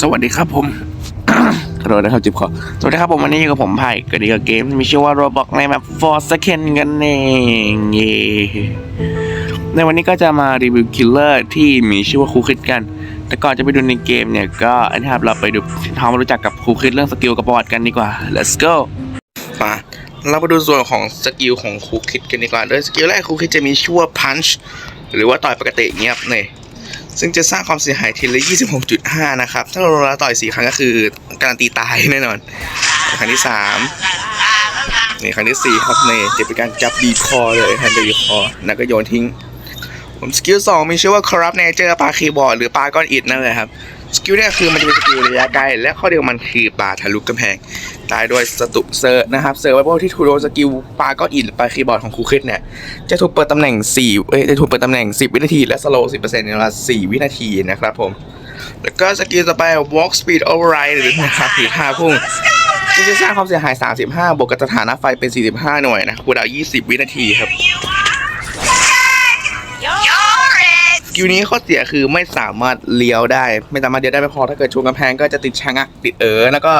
สวัสดีครับผมขอโทษนะครับจิบคอสวัสดีครับผมวันนี้อยู่กับผมไผ่กับดีกับเกมมีชื่อว่า Roblox ในแบบ For Second กันเองเย่ในวันนี้ก็จะมารีวิวคิลเลอร์ที่มีชื่อว่าคูคิดกัน แต่ก่อนจะไปดูในเกมเนี่ย ก็นะครับเราไปดูทำความรู้จักกับคูคิดเรื่องสกิลกับประวัติกันดีกว่า let's go มาเรามาดูส่วนของสกิลของคูคิดกันดีกว่าโดยสกิลแรกคูคิดจะมีชื่อว่า punch หรือว่าต่อยปกติเงียบเนี่ย ซึ่งจะสร้างความเสียหายทีละ 26.5 นะครับ ถ้าเราต่อย 4 ครั้งก็คือการันตีตายแน่นอน ครั้งที่ 3 นี่ครั้งที่ 4 ครับนี่จะเป็นการจับบีคอเลยแฮนด์บีคอแล้วก็โยนทิ้ง ผมสกิล 2 มีชื่อว่า corrupt nature ปาคีย์บอร์ดหรือปาก้อนอิดนั่นแหละครับ สกิลเนี่ยคือมันจะเป็นสกิลระยะไกล และข้อเดียวมันคือปลาทะลุกำแพง ตายด้วยสตุเซอร์นะครับเซอร์ไวโบที่ถูโดสกิลปลาก้อนอิฐหรือปาคีย์บอร์ดของครูคริสเนี่ย จะถูกเปิดตำแหน่ง 4 เอ้ยจะถูกเปิดตำแหน่ง 10 วินาที และสโลว์10%ในเวลา 4 วินาทีนะครับผม แล้วก็สกิลต่อไป walk speed override หรือนะครับหรือท่าพุ่งที่จะสร้างความเสียหาย 35 บวกกับสถานะไฟเป็น 45 หน่วยนะคูดาว 20 วินาทีครับ กิลนี้ข้อเสียคือไม่สามารถเลี้ยวได้ ไม่สามารถเลี้ยวได้ไม่พอถ้าเกิดชนกำแพงก็จะติดชะงักติดเอ๋อแล้วก็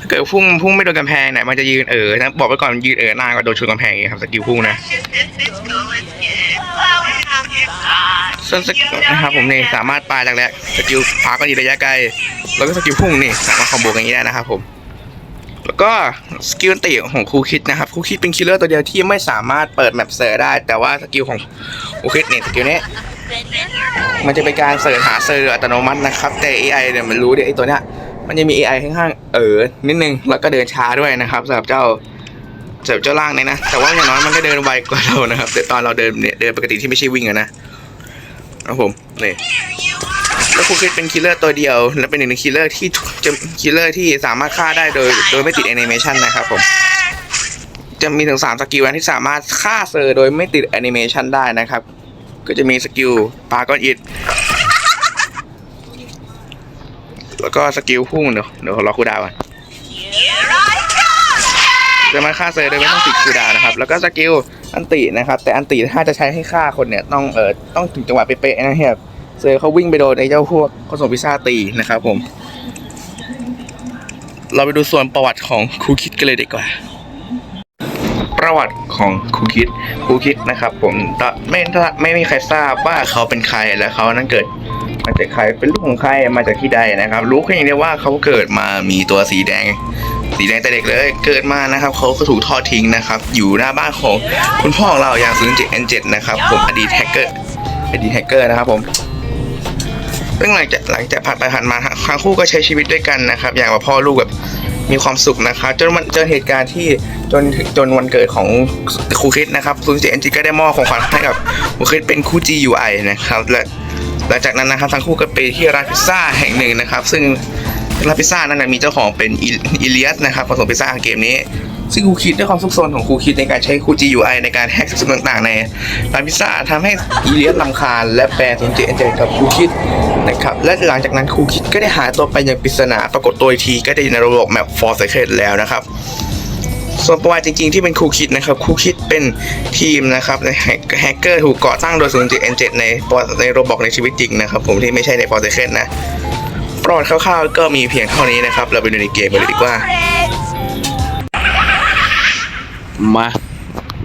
ถ้าเกิดพุ่งพุ่งไม่โดนกำแพงเนี่ยมันจะยืนเอ๋อนะบอกไว้ก่อนยืนเอ๋อนานกว่าโดนชนกำแพงอีกครับสกิลพุ่งนะส่วนสกิลนะครับผมนี่สามารถปาจากแรกสกิลพาก็ดีระยะไกลแล้วก็สกิลพุ่งนี่สามารถคอมโบกันอย่างนี้ได้นะครับผมแล้วก็สกิลติของครูคิดนะครับครูคิดเป็นคิลเลอร์ตัวเดียวที่ไม่สามารถเปิดแมปเซอร์ได้ แต่ว่าสกิลของครูคิดเนี่ยสกิลนี้ มันจะเป็นการเสิร์ชหาเซอร์อัตโนมัตินะครับ แต่ AI เนี่ยมันรู้ดิไอตัวเนี้ยมันจะมี AI ข้างๆเออนิดนึงแล้วก็เดินช้าด้วยนะครับสำหรับเจ้าสำหรับเจ้าล่างเนี่ยนะ แต่ว่าอย่างน้อยมันก็เดินไวกว่าเรานะครับ แต่ตอนเราเดินเนี่ยเดินปกติที่ไม่ใช่วิ่งอะนะครับผมนี่แล้วครูคิดเป็นคิลเลอร์ตัวเดียว และเป็นหนึ่งในคิลเลอร์ที่จะคิลเลอร์ที่สามารถฆ่าได้โดยโดยไม่ติดแอนิเมชันนะครับผมจะมีถึงสามสกิลนะที่สามารถฆ่าเซอร์โดยไม่ติดแอนิเมชันได้นะครับ ก็จะมีสกิลปาก้อนอิดแล้วก็สกิลพุ่งเดี๋ยวเดี๋ยวรอคูดาวก่อนจะมาฆ่าเซอร์โดยไม่ต้องติดคูดาวน์นะครับ แล้วก็สกิลอันตินะครับ แต่อันติถ้าจะใช้ให้ฆ่าคนเนี่ย ต้องเออต้องถึงจังหวะเป๊ะๆนะครับเซอร์เขาวิ่งไปโดนไอ้เจ้าพวกผสมพิซซ่าตีนะครับผม เราไปดูส่วนประวัติของครูคิดกันเลยดีกว่า ประวัติของครูคิดครูคิดนะครับ ผมตอนไม่ไม่มีใครทราบว่าเขาเป็นใครและเขานั้นเกิดมาจากใครเป็นลูกของใครมาจากที่ใดนะครับ รู้แค่อย่างเดียวว่าเขาเกิดมามีตัวสีแดง สีแดงแต่เด็กเลย เกิดมานะครับเขาก็ถูกทอดทิ้งนะครับ อยู่หน้าบ้านของคุณพ่อของเราอย่าง0 7 N7 นะครับ ผมอดีตแฮกเกอร์อดีตแฮกเกอร์นะครับผมซึ่งหลังจากหลังจากผ่านไปผ่านมาทั้งคู่ก็ใช้ชีวิตด้วยกันนะครับ อย่างว่าพ่อลูกแบบ มีความสุขนะครับจนมันเจอเหตุการณ์ที่จนจนวันเกิดของครูคริสนะครับซูนเจนจิก็ได้มอบของขวัญให้กับครูคริสเป็นคู่ GUI นะครับและหลังจากนั้นนะครับทั้งคู่ก็ไปที่ร้านพิซซ่าแห่งหนึ่งนะครับ ซึ่งร้านพิซซ่านั้นนะมีเจ้าของเป็นอิอิเลียสนะครับผสมพิซซ่าเกมนี้ ซึ่งครูคิดด้วยความซุกซนของครูคิดในการใช้ครู GUI ในการแฮกสิ่งต่างๆ ในร้านพิซซ่าทำให้อีเลียสลำคาญและแปลสนเจนเจกับครูคิดนะครับและหลังจากนั้นครูคิดก็ได้หายตัวไปอย่างปริศนาปรากฏตัวอีกทีก็ได้ในระบบแมป For Secret แล้วนะครับส่วนประวัติจริงๆที่เป็นครูคิดนะครับครูคิดเป็นทีมนะครับในแฮกเกอร์ถูกก่อตั้งโดยศูนย์จิเอ็นเจ็ดในในโรบอกในชีวิตจริงนะครับผมที่ไม่ใช่ใน For Secret นะประวัติคร่าวๆก็มีเพียงเท่านี้นะครับ เราไปดูในเกมกันเลยดีกว่า มา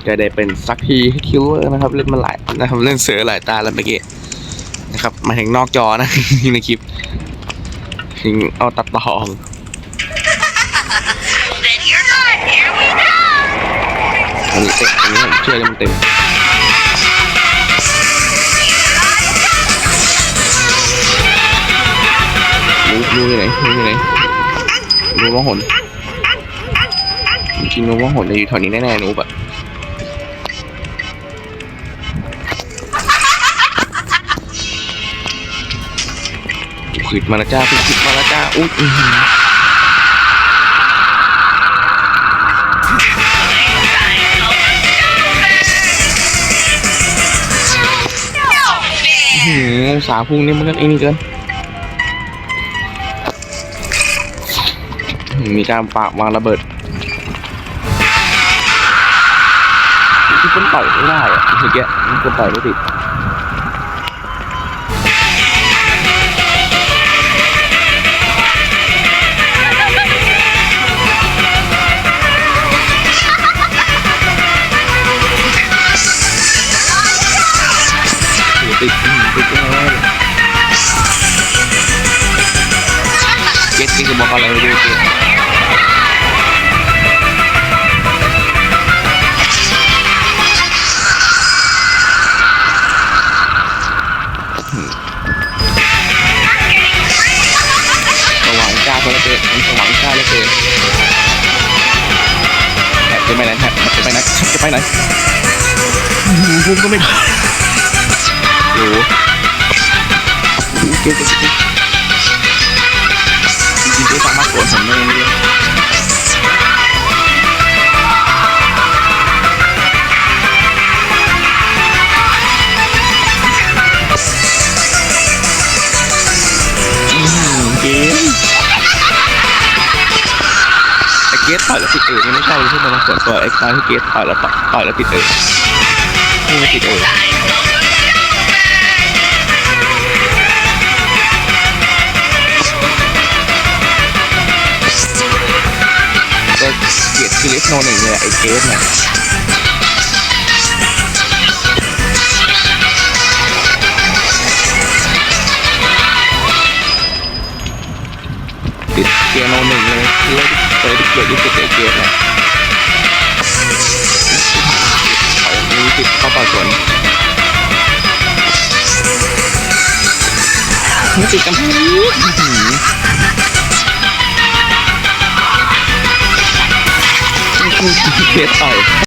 จะได้เป็นสักทีคิลเลอร์นะครับ เล่นมาหลายนะครับเล่นเสือหลายตาแล้วเมื่อกี้นะครับมายถึงนอกจอนะในคลิปถึงเอาตัดต่อออก Then you're done. Here we go. อันนี้เต็มอันนี้เชื่อเลยมันเต็มรู้รู้อยู่ไหนรู้อยู่ไหนรู้ว่าหน จริงๆรู้ว่าหนจะอยู่แถวนี้แน่ๆรู้แบบขิดมาล้วจ้าขิดมาล้วจ้าอุ้ยอื้อหืออื้อหือองศาพุ่งนี่มันก็ไอ้นี่เกินมีการปากวางระเบิดือมันต่อยไม่ได้อะเมื่อกี้มันคนต่อยไม่ติดติดติดเเก็ตที่จะบอกอะไรด้วยเก็ เหลยเกินแอบจะไปไหนแอบจะไปไหนแอบจะไปไหนอื้อหือพุ่มก็ไม่ผ่านโอ้โหเกตเกตเกตจริงๆก็สามารถสวนผมได้ เกตต่อยแล้วติดเองไม่ใช่เลยที่มันมาสวนตัวไอ้การที่เกตต่อยแล้วต่อยแล้วติดเองนี่ไม่ติดเองก็เกลียดคือเลสโนหนึ่งเลยไอ้เกสเนี่ยติดเกียร์โนหนึ่งเลยคือ เลยเลยที่เกลียดที่สุดไอ้เกสเนี่ยเขามีติดเข้าป่าสวนไม่ติดกันอื้อหือเกสต่อย